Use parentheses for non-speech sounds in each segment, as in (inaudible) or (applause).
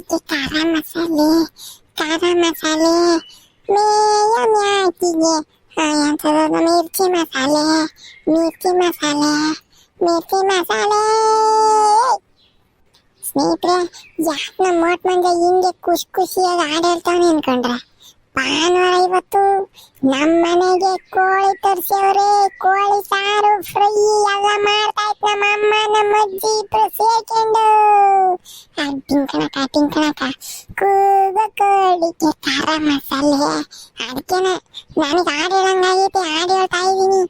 ಇದಕ್ಕೆ ಖಾರ ಮಸಾಲೆ ಖಾರ ಮಸಾಲೆ, ಮೇಯ ಮ್ಯಾಕಿಗೆ ಎಂಥದ್ದು? ಮಿರ್ಚಿ ಮಸಾಲೆ ಮಿರ್ಚಿ ಮಸಾಲೆ ಮಿರ್ಚಿ ಮಸಾಲೆ. ಸ್ನೇಹಿತರೆ, ಯಾಕೆ ನಮ್ಮ ಮೋಟ್ ಮಂಜ ಹಿಂಗೆ ಖುಷಿ ಅನ್ಕೊಂಡ್ರೆ? ಭಾನುವಾರ ಇವತ್ತು ನಮ್ಮ ಮನೆಗೆ ಕೋಳಿ ತರ್ಸ್ಯವ್ರೆ, ಕೋಳಿ ಸಾರು ಫ್ರೈ ಎಲ್ಲ ಮಾಡ್ತಾ ಇತ್ತು ನಮ್ಮ ಅಮ್ಮ, ನಮ್ಮ ಅಜ್ಜಿ ಇಬ್ರು ಸೇರ್ಕೊಂಡು. ಟಿಂಕಣಕ ಟಿಂಕಣಕ. ಕೂಗ ಕೋಳಿಗೆ ಖಾರ ಮಸಾಲೆ. ಅದಕ್ಕೇನೆ ನನಗೆ ಹಾಡು ಹೇಳಂಗಾಗೈತೆ, ಹಾಡು ಹೇಳ್ತಾ ಇದ್ದೀನಿ.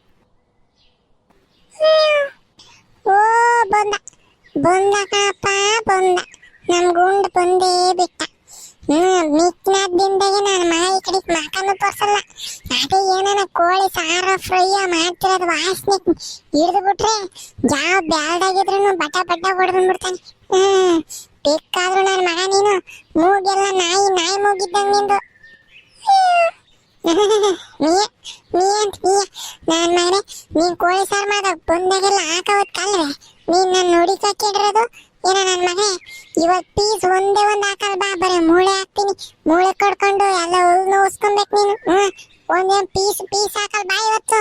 ಓ, ಬಂದ. ಬಂದ. ಕಾಪ ಬಂದ ನಮ್ಗುಂಡ್ ಬಂದೇ ಬಿಟ್ಟ. ಹ್ಮ್ ಮಿಕ್ನಾದಿಂದಾಗೆ ನಾನು ಮಾ ಈ ಕಡೆ ಮಕನು ತೋರ್ಸಲ್ಲ. ಅದೇ ಏನಾನ ಕೋಳಿ ಸಾರ ಫ್ರೈ ಮಾಡ್ತಿರೋದು ವಾಸನೆ ಹಿಡಿದು ಬಿಟ್ರೆ ಯಾವ ಬ್ಯಾಲ್ಡಾಗಿದ್ರು ಬಟ ಬಟ ಹೊಡೆದು ಬಿಡ್ತಾನೆ. ಹ್ಮ್, ಬೇಕಾದ್ರೂ ನನ್ನ ಮಗ ನೀನು ಮೂಗೆಲ್ಲ ನಾಯಿ ನಾಯಿ ಮೂಗಿದ್ದಂಗೆ ನಿಂದು. ನೀ ನೀ ನೀ. ನಾನ್ ಮಗನೇ ಕೋಳಿ ಸಾರು ಮಾಡ. ಬಂದಾಗೆಲ್ಲ ಹಾಕವತ್ ಕಲ್ರೆ ನೀನ್ ನನ್ನ ನೋಡಿಕೊಂಡಿರೋದು ಏನ ನನ್ನ ಮಗನೇ ಇವತ್ ಪೀಸ್ ಒಂದೇ ಒಂದ್ ಹಾಕಲ್ ಬಾ, ಬರೀ ಮೂಳೆ ಹಾಕ್ತೀನಿ. ಮೂಳೆ ಕಡ್ಕೊಂಡು ಎಲ್ಲ ಹುಲ್ ನೋಸ್ಕೊಬೇಕು ನೀನು. ಹ್ಮ್, ಒಂದೇ ಪೀಸ್ ಪೀಸ್ ಹಾಕಲ್ ಬಾ ಇವತ್ತು.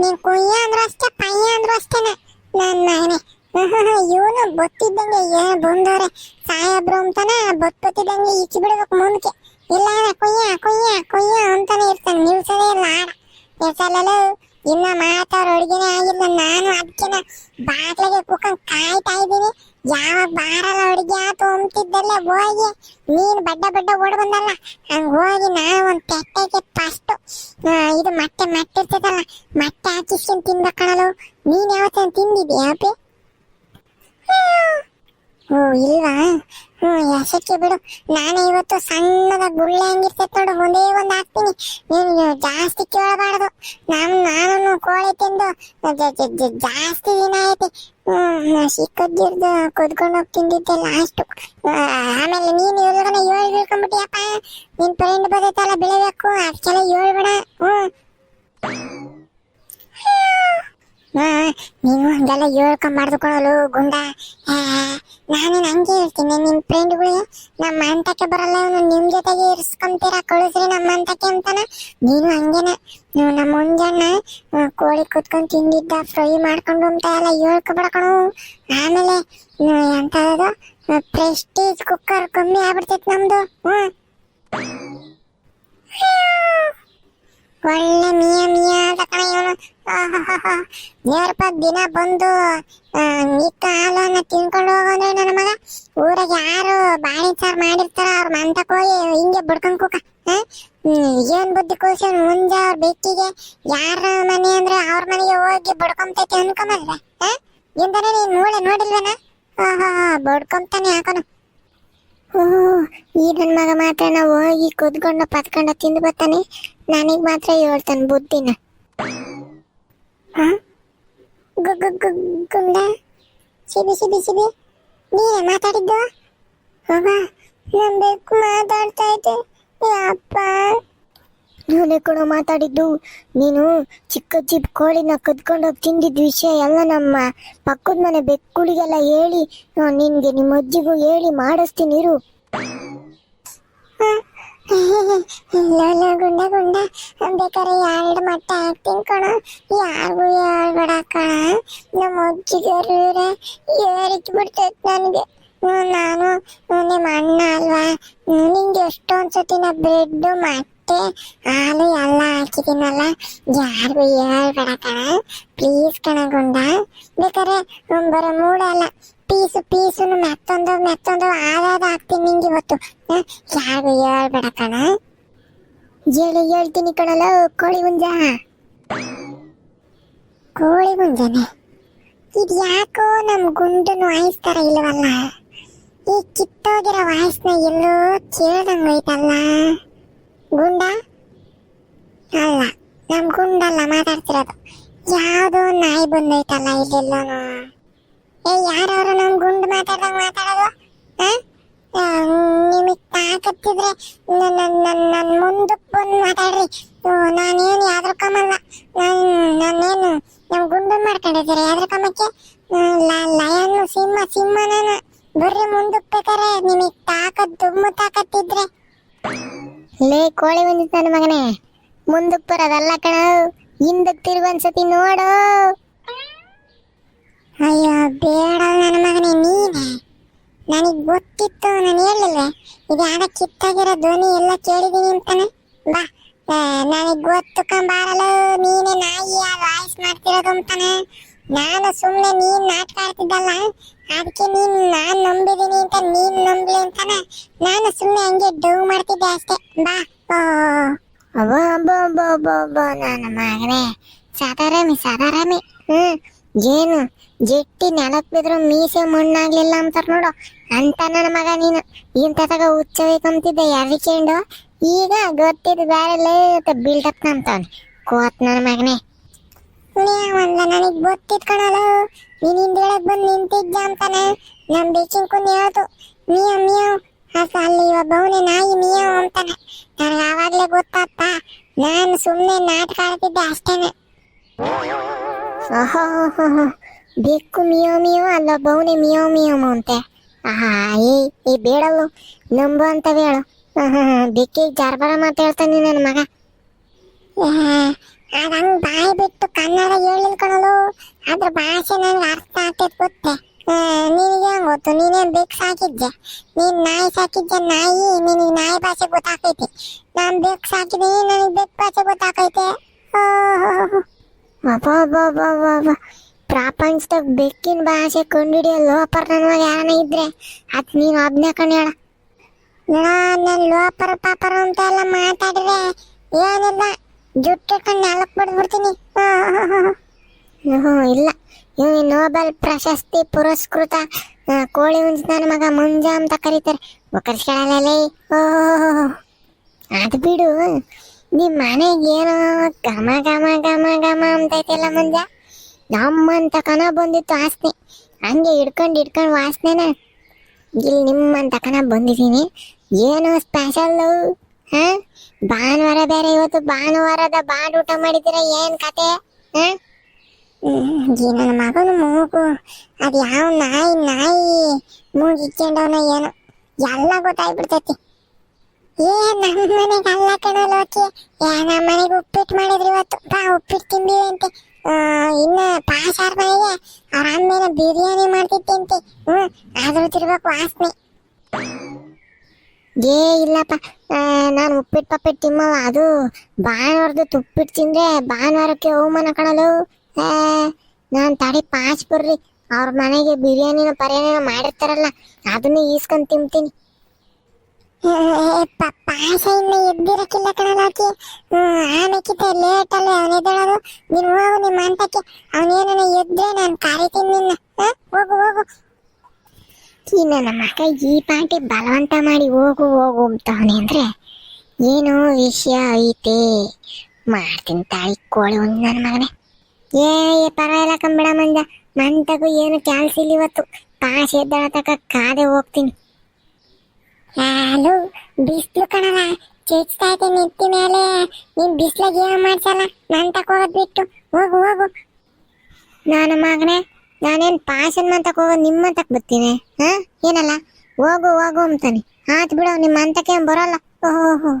ನೀನ್ ಕುಯ್ಯ ಅಂದ್ರು ಅಷ್ಟೇ, ಪಯ್ಯ ಅಂದ್ರು ಅಷ್ಟೇನೆ ನನ್ ಮಗನೇ. ಇವನು ಬೊತ್ತಿದ್ದಂಗೆ ಏನ್ ಬಂದವ್ರೆ? ಸಾಹೇಬ್ರು ಅಂತಾನೆ ಬೊತ್ತಿದ್ದಂಗೆ ಈಚೆ ಬಿಡ್ಬೇಕು ಮುಂದಕ್ಕೆ. ಇಲ್ಲ ಕುಯ್ಯ ಕುಯ್ಯ ಕುಯ್ಯ ಅಂತಾನೆ ಇರ್ತಾನೆ. ನಿಲ್ಸದೇ ಇಲ್ಲ. ಆಡ. ಎಸಲಲ್ಲ ಇನ್ನ ಮಾತಾಡ ಅಡುಗೆನೇ ಆಗಿಲ್ಲ ನಾನು ಅದಕ್ಕೆನ ಬಾಗ್ಲಿಗೆ ಕುಕ್ಕಂಗ್ ಕಾಯ್ತಾ ಇದ್ದೀನಿ. ಯಾವಾಗ ಬಾರಲ್ಲ ಅಡುಗೆ ಆತು ಅಂತಿದ್ದಲ್ಲೇ ಹೋಗಿ. ನೀನು ಬಡ್ಡ ಬಡ್ಡ ಓಡ್ ಬಂದಲ್ಲ, ಹಂಗ ಹೋಗಿ ನಾನು ಒಂದ್ ತೆಟ್ಟೆಗೆ ಫಸ್ಟ್ ಇದು ಮತ್ತೆ ಮೊಟ್ಟೆ ಇರ್ತದಲ್ಲ ಮೊಟ್ಟೆ ಹಾಕಿಸ್ಕೊಂಡ್ ತಿನ್ಬೇಕಣಲು ನೀನ್ ಯಾವತ್ತ ತಿಂದಿದ್ಯಾ ಅಪ್ಪಿ? ಓ, ಇಲ್ವಾ? ಹ್ಮ್ ಯಾಸಕ್ಕೆ ಬಿಡು. ನಾನು ಇವತ್ತು ಸಣ್ಣದ ಗುಳ್ಳೆ ಹಂಗಿರ್ತೈತೆ ನೋಡು, ಒಂದೇ ಒಂದು ಹಾಕ್ತೀನಿ. ನೀನು ಜಾಸ್ತಿ ಕೇಳಬಾರ್ದು. ನಾನು ನಾನು ಕೋಳಿ ತಿಂದು ಜಾಸ್ತಿ ದಿನ ಐತಿ ಸಿಕ್ಕದ್ದಿರ್ದು ಕುದ್ಕೊಂಡು ಹೋಗಿ ತಿಂದಿದ್ದೆ ಲಾಸ್ಟ್ ಆಮೇಲೆ ನೀನು ಇವ್ರಿಗನ ಏಳು ಬೀಳ್ಕೊಂಡ್ಬಿಟ್ಟಿಯಪ್ಪ. ನಿನ್ ಫ್ರೆಂಡ್ ಬದೈತಲ್ಲ ಬೆಳಿಬೇಕು. ಅದಕ್ಕೆಲ್ಲ ಹೇಳ್ಬೇಡ ಹ್ಮ್. ನೀನು ಹಂಗೆಲ್ಲ ಹೇಳ್ಕೊಂಬಾರ್ದು ಕೊಡಲು ಗುಂಡ. ನಾನೇನು ಹಂಗೆ ಹೇಳ್ತೀನಿ ನಿಮ್ಮ ಫ್ರೆಂಡ್ಗಳಿಗೆ ನಮ್ಮ ಅಂತಕ್ಕೆ ಬರಲ್ಲ, ಅವನು ನಿಮ್ಮ ಜೊತೆಗೆ ಇರಿಸ್ಕೊಂತೀರ, ಕಳಿಸ್ರಿ ನಮ್ಮ ಅಂತಕ್ಕೆ ಅಂತಾನ? ನೀನು ಹಂಗೇನ, ನೀವು ನಮ್ಮ ಮುಂಜಾನ ಕೋಳಿ ಕುತ್ಕೊಂಡು ತಿಂದಿದ್ದ ಫ್ರೈ ಮಾಡ್ಕೊಂಡು ಅಂತ ಎಲ್ಲ ಹೇಳ್ಕೊಬೇಡ ಕಣು. ಆಮೇಲೆ ಎಂತ ಪ್ರೆಸ್ಟೀಜ್ ಕುಕ್ಕರ್ ಕಮ್ಮಿ ಆಗ್ಬಿಡ್ತೈತೆ ನಮ್ದು ಹ್ಞೂ ಒಳ್ಳೆ ಮಿಯ ಮಿಯ. ಕಣ ಇವನು. ದೇವ್ರಪ್ಪ, ದಿನ ಬಂದು ಮಿಕ್ಕ ಹಾಲನ್ನ ತಿನ್ಕೊಂಡು ಹೋಗೋದ್ರೆ ನನ್ನ ಮಗ. ಊರಾಗ ಯಾರು ಬಾಳಿ ಸಾರು ಮಾಡಿರ್ತಾರ ಅವ್ರ ಮಂತಕ್ ಹೋಗಿ ಹಿಂಗೆ ಬಿಡ್ಕೊಂಡ್ ಕೂಕ. ಏನ್ ಬುದ್ಧಿ ಕೂಸಿ ಮುಂದೆ ಅವ್ರ ಬೆಕ್ಕಿಗೆ ಯಾರ ಮನೆ ಅಂದ್ರೆ ಅವ್ರ ಮನೆಗೆ ಹೋಗಿ ಬಡ್ಕೊಂತೈತಿ ಅನ್ಕೊಂಬಲ್ವ ಇಂದನೇ ನೀನ್ ಮೂಳೆ ನೋಡಿಲ್ವೇನ? ಬಡ್ಕೊಂತಾನೆ ಹಾಕೋನು ಈ ನನ್ನ ಮಗ ಮಾತ್ರ ನಾವು ಹೋಗಿ ಕುದ್ಕೊಂಡು ಪತ್ಕೊಂಡು ತಿಂದು ಬರ್ತಾನೆ. ನನಗೆ ಮಾತ್ರ ಹೇಳ್ತಾನೆ ಬುದ್ಧಿನ. ಗುಂಡ? ಸಿಬಿ ಸಿಬಿ ಸಿಬಿ ನೀನೇ ಮಾತಾಡಿದ್ದು? ಹೋಗ ನಮ್ ಬೆಕ್ಕು ಮಾತಾಡ್ತಾ ಇದ್ದೆ. ಅಪ್ಪ. ನಾನೇ ಕೂಡ ಮಾತಾಡಿದ್ದು. ನೀನು ಚಿಕ್ಕ ಚಿಕ್ಕ ಕೋಳಿನ ಕದ್ಕೊಂಡೋಗಿ ತಿಂದಿದ್ದ ವಿಷಯ ಎಲ್ಲ ನಮ್ಮ ಪಕ್ಕದ ಮನೆ ಬೆಕ್ಕುಳಿಗೆಲ್ಲ ಹೇಳಿ ನಿನ್ಗೆ ನಿಮ್ಮ ಅಜ್ಜಿಗೂ ಹೇಳಿ ಮಾಡಿಸ್ತೀನಿ ಇರು. ಇಲ್ಲ ಗುಂಡ ಗುಂಡ. ಬೇಕಾದ್ರೆ ಎರಡು ಮಟ್ಟ ಹಾಕ್ತೀನಿ ಕಣ. ಯಾರಿಗೂ ಹೇಳ್ಬೇಡ ಕಣ ನಮ್ಮ ಅಜ್ಜಿಗರು ಏರಿಕ್ ಬಿಡ್ತೈತೆ ನನಗೆ. ನಾನು ನಿಮ್ಮ ಅಣ್ಣ ಅಲ್ವಾ? ನಿಂಗೆ ಎಷ್ಟೊಂದು ಸತಿ ನಾ ಬ್ರೆಡ್ ಮತ್ತೆ ಹಾಲು ಎಲ್ಲ ಹಾಕಿದ್ದೀನಲ್ಲ, ಯಾರಿಗೂ ಹೇಳ್ಬೇಡ ಕಣ ಪ್ಲೀಸ್ ಕಣ ಗುಂಡ. ಬೇಕಾದ್ರೆ ಬರೋ ಮೂಡಲ್ಲ. ಪೀಸು ಪೀಸು ಮೆತ್ತೊಂದು ಮೆತ್ತೊಂದು ಆದಾದ ಹಾಕ್ತೀನಿ ನಿಂಗೆ ಇವತ್ತು. ಯಾರು ಹೇಳ್ಬೇಡ ಕಣ. ಹೇಳಿ, ಹೇಳ್ತೀನಿ ಕಣಲ್ಲ ಕೋಳಿ ಹುಂಜ. ಕೋಳಿ ಗುಂಜನೆ ಇದು ಯಾಕೋ ಗುಂಡು ಗುಂಡನ್ನು ವಾಯಿಸ್ತಾರ ಇಲ್ವಲ್ಲ? ಈ ಕಿತ್ತೋಗಿರೋ ವಾಯ್ಸ್ನ ಎಲ್ಲೋ ಕೇಳ್ದಂಗೆ ಹೋಯ್ತಲ್ಲ? ಗುಂಡ? ಅಲ್ಲ ನಮ್ಮ ಗುಂಡಲ್ಲ ಮಾತಾಡ್ತಿರೋದು. ಯಾವುದೋ ನಾಯಿ ಬಂದೈತಲ್ಲ ಇಲ್ಲೆಲ್ಲೋನು. ಏ, ಯಾರವ್ರು ನಮ್ ಗುಂಡು ಮಾತಾಡ್ದಂಗ್ ಮಾತಾಡೋದು? ನಿಮಗೆ ತಾಕತ್ತಿದ್ರೆ ನನ್ನ ನನ್ನ ಮುಂದಕ್ಕೆ ಬಂದು ಮಾತಾಡ್ರಿ. ನಾನೇನು ಯಾವ್ದ್ರ ಕಮಲ್ಲ ನಾನು, ನಾನೇನು ನಮ್ಮ ಗುಂಡು ಮಾಡ್ಕೊಂಡಿದ್ದೀರಿ ಯಾವ್ದ್ರ ಕಮಕ್ಕೆ ಲಯನ್ ಸಿಂಹ ಸಿಂಹನ ಬರ್ರಿ ಮುಂದಕ್ಕೆ ಬೇಕಾರೆ ನಿಮಗ್ ತಾಕತ್, ದುಮ್ಮು ತಾಕತ್ತಿದ್ರೆ. ಲೇ, ಕೋಳಿ ಬಂದಿತ್ತು ನನ್ನ ಮಗನೇ. ಮುಂದಕ್ಕೆ ಬರೋದಲ್ಲ ಕಣ. ಹಿಂದಕ್ಕೆ ತಿರುಗಿ ಒಂದ್ಸತಿ ನೋಡು. ಅಯ್ಯೋ ಬೇಡ ನನ್ನ ಮಗನೇ ನೀನೆ ನನಗ್ ಗೊತ್ತಿತ್ತು ನಾನು ಹೇಳಿಲ್ವೇ ಇದು ಯಾರ ಕಿತ್ತಾಗಿರೋ ಧ್ವನಿ ಎಲ್ಲ ಕೇಳಿದೀನಿ ಅಂತಾನೆ ಬಾ ನನಗ್ ಗೊತ್ತು ಕಂಬಾರಲ್ಲ ನೀನೆ ನಾಯಿ ವಾಯ್ಸ್ ಮಾಡ್ತಿರೋದು ಅಂತಾನೆ ನಾನು ಸುಮ್ಮನೆ ನೀನ್ ನಾಟಕ ಆಡ್ತಿದ್ದಲ್ಲ ಅದಕ್ಕೆ ನೀನ್ ನಾನ್ ನಂಬಿದೀನಿ ಅಂತ ನೀನ್ ನಂಬಲಿ ಅಂತಾನೆ ನಾನು ಸುಮ್ಮನೆ ಹಂಗೆ ಡೌ ಮಾಡ್ತಿದ್ದೆ ಅಷ್ಟೇ ಬಾ ಓ ಅಬ್ಬೋ ಅಬ್ಬೋ ಅಬ್ಬೋ ಅಬ್ಬ ನನ್ನ ಮಗನೇ ಸಾಧಾರಾಮಿ ಸಾಧಾರಾಮಿ ಹ್ಮ್ ಏನು? ಜಿಟ್ಟಿ ನೆಲಕ್ ಮೀಸೆ ಮಣ್ಣಾಗ್ಲಿಲ್ಲ ಅಂತಾರ ನೋಡು. ಅಂತ ನನ್ನ ಮಗ ನೀನು. ಇಂಥದಾಗ ಹುಚ್ಚಬೇಕಂತಿದ್ದೆ ಯಾರಿಕೊಂಡು ಈಗ ಗೊತ್ತಿದ್ದು ಬೇರೆ ಬಿಲ್ಡಪ್ ನಂತವನ್. ಕೋತ್ ನನ್ನ ಮಗನೇ. ಒಂದ ನನಗ್ ಗೊತ್ತಿತ್ ಕಣಲು. ನೀನ್ ಹಿಂದ್ಗಡೆಗ್ ಬಂದ್ ನಿಂತಿದ್ದ ಅಂತಾನೆ ನಮ್ ಬೇಕಿಂಗ್ ಕುಂದ್ ಹೇಳ್ತು ಮಿಯವ್ ಮಿಯವ್ ಅಸ ಅಲ್ಲಿ ಒಬ್ಬವನೇ ನಾಯಿ ಮಿಯವ್ ಅಂತಾನೆ. ನನಗೆ ಆವಾಗ್ಲೇ ಗೊತ್ತಾತ ನಾನು ಸುಮ್ಮನೆ ನಾಟಕ ಆಡ್ತಿದ್ದೆ ಅಷ್ಟೇನೆ. ಬೆಕ್ಕು ಮಿಯೋ ಮಿಯೋ ಅಲ್ಲ, ಬೌನೆ ಮಿಯೋ ಮಿಯೋ ಅಂತೆ ಆಹಾ, ಏ ಬೇಡಲ್ಲು. ನಂಬು ಅಂತ ಹೇಳು ಬೆಕ್ಕಿಗೆ ಜಾರ್ಬಾರ ಮಾತಾಡ್ತಾನೆ ನನ್ನ ಮಗ. ಅದಂಗ್ ಬಾಯಿ ಬಿಟ್ಟು ಕನ್ನಡ ಹೇಳಿಲ್ ಕಣಲು ಅದ್ರ ಭಾಷೆ ನನಗೆ ಅರ್ಥ ಆಗ್ತೈತೆ ಗೊತ್ತೆ. ನಿನಗೆ ಹೆಂಗ್ ಗೊತ್ತು? ನೀನೇನು ಬೇಕು ಸಾಕಿದ್ದೆ ನೀನ್ ನಾಯಿ ಸಾಕಿದ್ದೆ ನಾಯಿ? ನಿನಗೆ ನಾಯಿ ಭಾಷೆ ಗೊತ್ತಾಕೈತಿ ನಾನು ಬೇಕು ಸಾಕಿದ್ದೀನಿ ನನಗೆ ಬೆಕ್ಕು ಭಾಷೆ ಗೊತ್ತಾಗೈತೆ ಓಹ್ ಅಬ್ಬಬ್ಬಬ್ಬಬ್ಬಬ್ಬ. ಪ್ರಪಂಚದಾಗ ಬೆಕ್ಕಿನ ಭಾಷೆ ಕಂಡಿಡಿಯೋ ಲೋಪರ್ ನನ್ನ ಮಗ ಯಾರನ ಇದ್ರೆ? ಅದ್ ನೀನು ಒಬ್ನೇ ಕಣ್ ಹೇಳ ನಾನು ಲೋಪರ್, ಪಾಪರ್ ಅಂತ ಎಲ್ಲ ಮಾತಾಡಿದ್ರೆ ಏನಿಲ್ಲ. ಜುಟ್ಟು ಕಣ್ಣು ನಾಲ್ಕು ಬಿಡ್ಬಿಡ್ತೀನಿ ಹ್ಞೂ ಇಲ್ಲ. ಇವ್ ನೋಬೆಲ್ ಪ್ರಶಸ್ತಿ ಪುರಸ್ಕೃತ ಕೋಳಿ ಹುಂಜ ಮಗ ಮುಂಜಾ ಅಂತ ಕರೀತಾರೆ. ಓ ಅದು ಬಿಡು. ನಿಮ್ ಮನೆಗೆ ಏನೋ ಘಮ ಘಮ ಘಮ ಘಮ ಅಂತೈತಿಲ್ಲ ಮುಂಜ ನಮ್ಮಂತ ಕನ ಬಂದಿತ್ತು ಆಸ್ತಿ. ಹಂಗೆ ಹಿಡ್ಕೊಂಡು ಹಿಡ್ಕೊಂಡು ವಾಸನೆನ ಇಲ್ಲಿ ನಿಮ್ಮಂತ ಕನ ಬಂದಿದ್ದೀನಿ. ಏನೋ ಸ್ಪೆಷಲ್ ಹಾ? ಭಾನುವಾರ ಬೇರೆ ಇವತ್ತು ಭಾನುವಾರದ ಬಾಂಡ್ ಊಟ ಮಾಡಿದ್ದೀರ ಏನು ಕತೆ, ಹಾ? ಈ ನನ್ನ ಮಗನ ಮೂಗು ಅದು ಯಾವ ನಾಯಿ ನಾಯಿ ಮೂಗು ಇಕ್ಕೊಂಡವನ ಏನೋ. ಎಲ್ಲ ಗೊತ್ತಾಗ್ಬಿಡ್ತೈತಿ. ಏ ನಮ್ಮ ಮನೆಗೆ ಅಲ್ಲ ಕಣಲೋಕಿ ಏ ನಮ್ಮ ಮನೆಗೆ ಉಪ್ಪಿಟ್ಟು ಮಾಡಿದ್ರು ಇವತ್ತು. ಬಾ ಉಪ್ಪಿಟ್ಟು ತಿಂದಿವಿ ಅಂತೆ ಇನ್ನ ಪಾಸಾರ್ ಮನೆಗೆ ಅವ್ರ ಅಮ್ಮೇನ ಬಿರಿಯಾನಿ ಮಾಡ್ತಿತ್ತಂತೆ ಹ್ಮ್, ಆದ್ರೂ ತಿರ್ಬೇಕು ವಾಸನೆ. ಏ, ಇಲ್ಲಪ್ಪ. ನಾನು ಉಪ್ಪಿಟ್ಟು ಪಪ್ಪಿಟ್ಟು ತಿಮ್ಮವ ಅದು ಭಾನುವಾರದ್ದು ತುಪ್ಪಿಟ್ಟು ತಿಂದ್ರೆ ಭಾನುವಾರಕ್ಕೆ ಅವಮಾನ ಕಣಲು. ನಾನು ತಡಿ ಪಾಸ್ ಬರ್ರಿ. ಅವ್ರ ಮನೆಗೆ ಬಿರಿಯಾನಿನ ಪರ್ಯಾನಿನ ಮಾಡಿರ್ತಾರಲ್ಲ, ಅದನ್ನ ಈಸ್ಕೊಂಡ್ ತಿಂತೀನಿ. ಹೋಗು ಎದ್ರೆ ನಾನು ಕಾರಿತೀನಿ ನಿನ್ನ. ಹೋಗು ಹೋಗು. ಈ ಮಗ ಈ ಪಾಟಿ ಬಲವಂತ ಮಾಡಿ ಹೋಗು ಹೋಗು ಅಂತವನೆ ಅಂದ್ರೆ ಏನೋ ವಿಷಯ ಐತೆ. ಮಾಡ್ತೀನಿ ತಾಯಿ ಕೋಳಿ ಒಂದು ನನ್ನ ಮಗನೇ. ಏ ಪರವಾಗಿಲ್ಲ ಕಂಬಿಡ ಮಂಜ. ಮಂತಗೂ ಏನು ಕ್ಯಾಲ್ಸಿಲ್ಲ ಇವತ್ತು. ಪಾಸ್ ಎದ್ದಳ ತಕ ಕಾದೆ ಹೋಗ್ತೀನಿ. ಹಾಲು ಬಿಸ್ಲು ಕಣವ ಚೇಚ್ತಾ ಐತೆ ನೆತ್ತಿ ಮೇಲೆ. ನೀನ್ ಬಿಸ್ಲಾಗ ಏನು ಮಾಡ್ಸಲ್ಲ. ನನ್ ತಕೋದ್ ಬಿಟ್ಟು. ಹೋಗು ಹೋಗು. ನಾನು ಮಗನೇ, ನಾನೇನ್ ಪಾಸನ್ ಮಂತಕ್ ಹೋಗೋದು ನಿಮ್ಮ ಮಂತಕ್ ಬರ್ತೀನಿ. ಹಾ? ಏನಲ್ಲ? ಹೋಗು ಹೋಗು ಅಂತಾನೆ. ಆತ್ ಬಿಡು ನಿಮ್ಮ ಅಂತಕ್ಕೆ ಬರಲ್ಲ. ಓಹೋ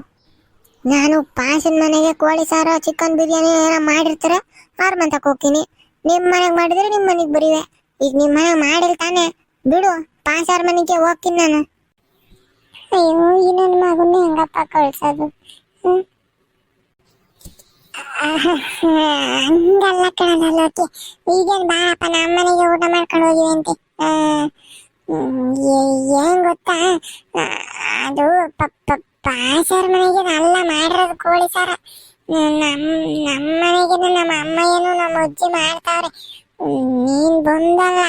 ನಾನು ಪಾಸನ್ ಮನೆಗೆ ಕೋಳಿ ಸಾರು ಚಿಕನ್ ಬಿರಿಯಾನಿ ಏನೋ ಮಾಡಿರ್ತಾರೆ, ಅವ್ರ ಮಂತಕ್ ಹೋಗ್ತೀನಿ. ನಿಮ್ಮ ಮನೆಗೆ ಮಾಡಿದ್ರೆ ನಿಮ್ಮ ಮನೆಗೆ ಬರಿವೆ. ಈಗ ನಿಮ್ಮ ಮನೆಗೆ ಮಾಡಿಲ್ ತಾನೆ. ಬಿಡು ಪಾಸಾರ್ ಮನೆಗೆ ಹೋಗ್ತೀನಿ ನಾನು. ಅಯ್ಯೋ ಈ ನನ್ನ ಮಗನ್ನ ಹೆಂಗಪ್ಪ ಕಳ್ಸೋದು ಹಂಗಲ್ಲ ಕಣಲ್ಲ ಲೋಕಿ. ಈಗೇನ್ ಬಾಪ ನಮ್ಮ ಮನೆಗೆ ಊಟ ಮಾಡ್ಕೊಂಡು ಹೋಗಿವಂತೆ ಏನ್ ಗೊತ್ತಾ? ಅದು ಪಾಸರ್ ಮನೆಗೆ ಅಲ್ಲ ಮಾಡಿರೋದು ಕೋಳಿ ಸಾರ. ಹ್ಮ್, ನಮ್ ನಮ್ಮ ಮನೆಗೆ ನಮ್ಮ ಏನು ನಮ್ಮ ಅಜ್ಜಿ ಮಾಡ್ತಾವ್ರೆ. ನೀನು ಬಂದಲ್ಲ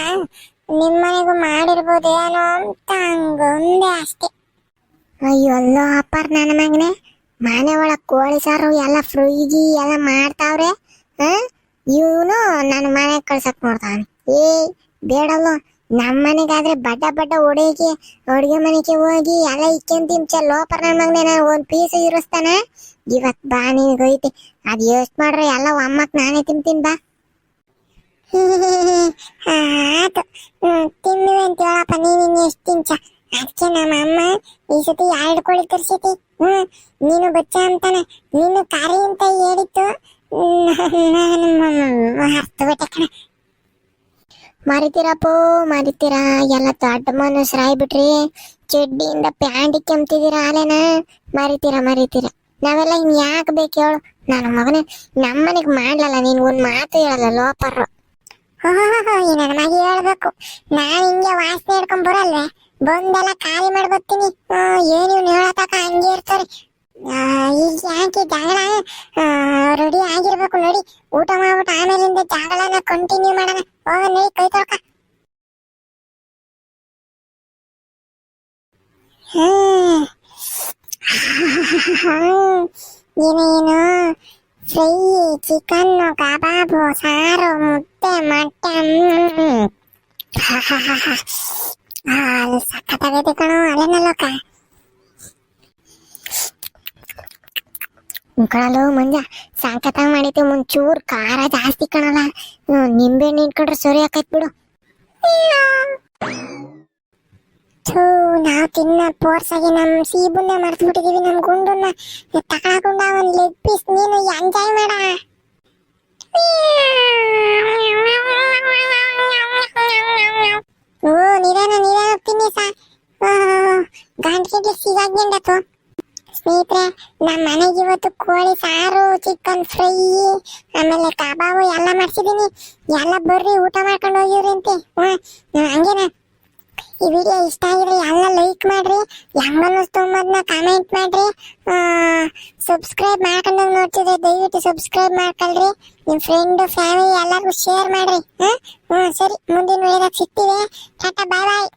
ನಿಮ್ಮನೆಗೂ ಮಾಡಿರ್ಬೋದೇನೋ ಅಂತ ಹಂಗೊಂದೆ ಅಷ್ಟೇ. ಅಯ್ಯೋ ಅಲ್ಲೋ ನನ್ನ ಮಗನೇ. ಮನೆ ಒಳಗೆ ಕೋಳಿ ಸಾರು ಎಲ್ಲ ಫ್ರೂಜಿ ಎಲ್ಲ ಮಾಡ್ತಾವ್ರೆ ಇವನು ನನ್ನ ಮನೆಗೆ ಕಳ್ಸಕ್ ನೋಡ್ತಾನೆ ಏ, ಬೇಡಲ್ಲೋ. ನಮ್ಮ ಮನೆಗಾದ್ರೆ ಬಡ್ಡ ಬಡ್ಡ ಒಡೆಗೆ ಅಡುಗೆ ಮನೆಗೆ ಹೋಗಿ ಎಲ್ಲ ಇಕ್ಕೊಂಡ್ ತಿಂಚ ಲೋಪರ್ ನನ್ನ ಮಗನೇ, ನಾನು ಒಂದು ಪೀಸ್ ಇರಿಸ್ತಾನೆ. ಇವತ್ ಬಾ ನಿನಗೈತಿ ಅದು ಯೋಚ್ ಮಾಡ್ರೆ ಎಲ್ಲ ಅಮ್ಮಕ್ ನಾನೇ ತಿಂತೀನಿ ಬಾ. (laughs) ಆತು ತಿನ್ನುವೆ ಅಂತ ಹೇಳಪ್ಪ. ನೀನು ಎಷ್ಟು ತಿಂಚ? ಅದಕ್ಕೆ ನಮ್ಮ ಅಮ್ಮ ಈ ಸತಿ ಎರಡು ಕೋಳಿ ತರಿಸೈತಿ. ಹ್ಮ್ ನೀನು ಬಚ್ಚ ಅಂತಾನೆ. ನೀನು ಕಾರಿ ಅಂತ ಹೇಳಿತ್ತು ನಾನು ಮರ್ತು ಬಿಟ್ಟೆ ಕಣ. ಮರಿತೀರಪ್ಪೋ ಮರಿತೀರಾ? ಎಲ್ಲ ದೊಡ್ಡ ಮನುಷ್ಯರಾಗ್ಬಿಟ್ರಿ ಚಡ್ಡಿಯಿಂದ ಪ್ಯಾಂಟ್ ಕೆಮ್ತಿದ್ದೀರಾ ಆಲೇನ? ಮರಿತೀರಾ ಮರಿತೀರ. ನಾವೆಲ್ಲ ಇನ್ ಯಾಕೆ ಬೇಕು ಹೇಳು. ನಾನು ಮಗನೇ ನಮ್ಮನೆಗೆ ಮಾಡ್ಲಲ್ಲ ನೀನ್ ಒಂದ್ ಮಾತು ಹೇಳಲ್ಲ ಲೋಪರ್ರು. ಈ ನನ್ನ ಮಗ ಹೇಳ್ಬೇಕು. ನಾನು ಹಿಂಗೆ ವಾಸನೆ ಹಿಡ್ಕೊಂಡ್ ಬರಲ್ವೇ? ಬಂದೆಲ್ಲ ಖಾಲಿ ಮಾಡ್ಬರ್ತೀನಿ ಏನು ಇವ್ನು ಹೇಳತಕ ಹಂಗೆ ಇರ್ತಾರೆ. ಆ, ಈಗ ಯಾಕೆ ಜಗಳ ರೆಡಿ ಆಗಿರ್ಬೇಕು ನೋಡಿ. ಊಟ ಮಾಡ್ಬಿಟ್ಟು ಆಮೇಲಿಂದ ಜಗಳನ ಕಂಟಿನ್ಯೂ ಮಾಡೋಣ. ಹೋಗ ನೋಡಿ ಕೈ ತೊಳ್ಕ. ಹ್ಮ್. ಏನೇನು ಫ್ರೈ ಚಿಕನ್ನು ಕಬಾಬು ಸಾರು ಮುದ್ದೆ ಮೊಟ್ಟೆ ಹ್ಮ್. ಹಾ, ಹಾ, ಹಾ, ಹಾ. ಆ, ಅಲ್ಲಿ ಸಖತ್ತಾಗೈತೆ ಕಣೋ ಅಲ್ಲೇನಲ್ಲೋಕ ಕಣಲು, ಮಂಜ ಸಾಂಕತ ಮಾಡಿದ್ದೆ ಮುಂಚೂರ್ ಖಾರ ಜಾಸ್ತಿ ಕಣಲ್ಲ. ನಿಂಬೆ ನಿಂತ್ಕೊಂಡ್ರೆ ಸರಿ ಆಕೈತ್ ಬಿಡು. ಥೂ, ನಾವು ತಿನ್ನ ಪೋರ್ಸಾಗಿ ನಮ್ ಸೀಬುನ್ನ ಮರ್ತು ಬಿಟ್ಟಿದೀವಿ ನಮ್ ಗುಂಡನ್ನ. ತಗೊಂಡ ಒಂದ್ ಲೆಗ್ ಪೀಸ್ ನೀನು ಎಂಜಾಯ್ ಮಾಡ. ಸ್ನೇಹಿತರೆ ನಮ್ಮ ಮನೆಗೆ ಇವತ್ತು ಕೋಳಿ ಸಾರು ಚಿಕನ್ ಫ್ರೈ ಆಮೇಲೆ ಕಬಾಬು ಎಲ್ಲ ಮಾಡ್ಸಿದೀನಿ. ಎಲ್ಲ ಬರ್ರಿ, ಊಟ ಮಾಡ್ಕೊಂಡು ಹೋಗಿವ್ರಿ ಅಂತೆ. ಹಂಗೇನ? ಈ ವಿಡಿಯೋ ಇಷ್ಟ ಆಗಿದ್ರೆ ಎಲ್ಲ ಲೈಕ್ ಮಾಡ್ರಿ, ಹೆಂಗ್ ಅನ್ನಿಸ್ತು ಅನ್ನೋದನ್ನ ಕಾಮೆಂಟ್ ಮಾಡ್ರಿ. ಸಬ್ಸ್ಕ್ರೈಬ್ ಮಾಡ್ಕೊಂಡು ನೋಡ್ತಿದ್ರೆ ದಯವಿಟ್ಟು ಸಬ್ಸ್ಕ್ರೈಬ್ ಮಾಡ್ಕೊಳ್ರಿ. ನಿಮ್ಮ ಫ್ರೆಂಡ್ ಫ್ಯಾಮಿಲಿ ಎಲ್ಲರಿಗೂ ಶೇರ್ ಮಾಡ್ರಿ. ಹ್ಮ್ ಹ್ಮ್, ಸರಿ, ಮುಂದಿನ ವಿಡಿಯೋದಾಗ ಸಿಗ್ತೀವಿ ಟಾಟಾ ಬಾಯ್ ಬಾಯ್